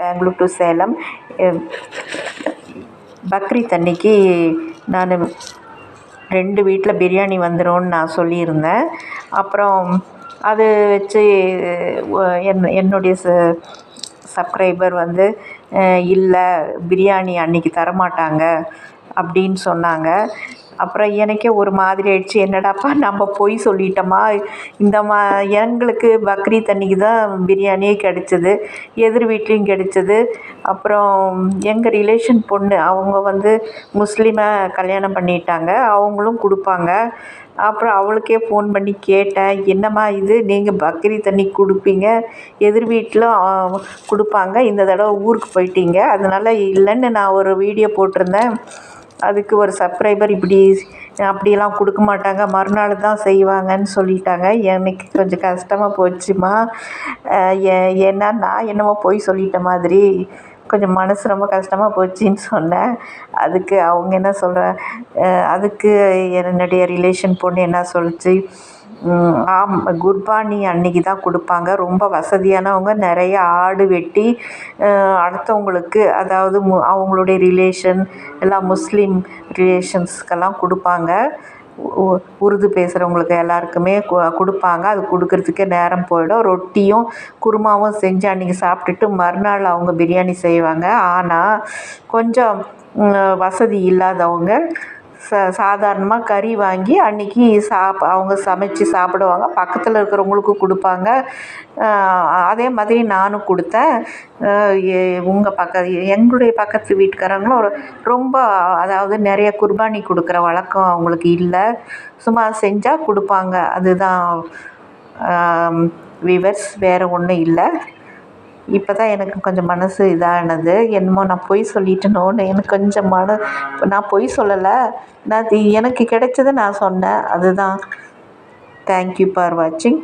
Bangalore to Salem. Bakrid அன்னைக்கு நான் ரெண்டு வீட்டில் பிரியாணி வந்துரும்னு நான் சொல்லியிருந்தேன். அப்புறம் அது வச்சு என் என்னுடைய ச சப்ஸ்கிரைபர் வந்து இல்லை பிரியாணி அன்னைக்கு தரமாட்டாங்க அப்படின்னு சொன்னாங்க. அப்புறம் எனக்கே ஒரு மாதிரி ஆயிடுச்சு. என்னடாப்பா நம்ம பொய் சொல்லிட்டோமா? இந்த மா எங்களுக்கு பக்ரீத் அன்னைக்கு தான் பிரியாணியே கிடச்சிது எதிர் வீட்லேயும் கிடச்சிது. அப்புறம் எங்கள் ரிலேஷன் பொண்ணு அவங்க வந்து முஸ்லீமை கல்யாணம் பண்ணிட்டாங்க அவங்களும் கொடுப்பாங்க. அப்புறம் அவளுக்கே ஃபோன் பண்ணி கேட்டேன் என்னம்மா இது? நீங்கள் பக்ரீத் தண்ணி கொடுப்பீங்க எதிர் வீட்டில் கொடுப்பாங்க இந்த தடவை ஊருக்கு போயிட்டீங்க அதனால் இல்லைன்னு நான் ஒரு வீடியோ போட்டிருந்தேன். அதுக்கு ஒரு சப்ஸ்கிரைபர் இப்படி அப்படியெல்லாம் கொடுக்க மாட்டாங்க. மறுநாள் தான் செய்வாங்கன்னு சொல்லிட்டாங்க. எனக்கு கொஞ்சம் கஷ்டமாக போச்சும்மா ஏ ஏன்னா நான் என்னமோ போய் சொல்லிட்ட மாதிரி கொஞ்சம் மனசு ரொம்ப கஷ்டமாக போச்சுன்னு சொன்னேன். அதுக்கு அவங்க என்ன சொல்கிற அதுக்கு என்னுடைய ரிலேஷன் பொண்ணு என்ன சொல்லுச்சு? ஆம் குர்பானி அன்னைக்கு தான் கொடுப்பாங்க. ரொம்ப வசதியானவங்க நிறைய ஆடு வெட்டி அடுத்தவங்களுக்கு அதாவது மு அவங்களுடைய ரிலேஷன் எல்லாம் முஸ்லீம் ரிலேஷன்ஸ்க்கெல்லாம் கொடுப்பாங்க. உ உருது பேசுகிறவங்களுக்கு எல்லாருக்குமே கொடுப்பாங்க. அது கொடுக்கறதுக்கே நேரம் போயிடும். ரொட்டியும் குருமாவும் செஞ்சு அன்றைக்கி சாப்பிட்டுட்டு மறுநாள் அவங்க பிரியாணி செய்வாங்க. ஆனால் கொஞ்சம் வசதி இல்லாதவங்க ச சாதாரணமாக கறி வாங்கி அன்றைக்கி சாப் அவங்க சமைச்சு சாப்பிடுவாங்க. பக்கத்தில் இருக்கிறவங்களுக்கும் கொடுப்பாங்க. அதே மாதிரி நானும் கொடுத்தேன். உங்கள் பக்க எங்களுடைய பக்கத்து வீட்டுக்காரங்களும் ரொம்ப அதாவது நிறைய குர்பானி கொடுக்குற வழக்கம் அவங்களுக்கு இல்லை. சும்மா செஞ்சால் கொடுப்பாங்க. அதுதான் விவர்ஸ் வேறு ஒன்றும் இல்லை. இப்போ தான் எனக்கு கொஞ்சம் மனசு இதானது. என்னமோ நான் பொய் சொல்லிட்டேனோன்னு எனக்கு கொஞ்சம் மன நான் பொய் சொல்லலை. நான் எனக்கு கிடைச்சதை நான் சொன்னேன். அதுதான். தேங்க்யூ ஃபார் வாட்சிங்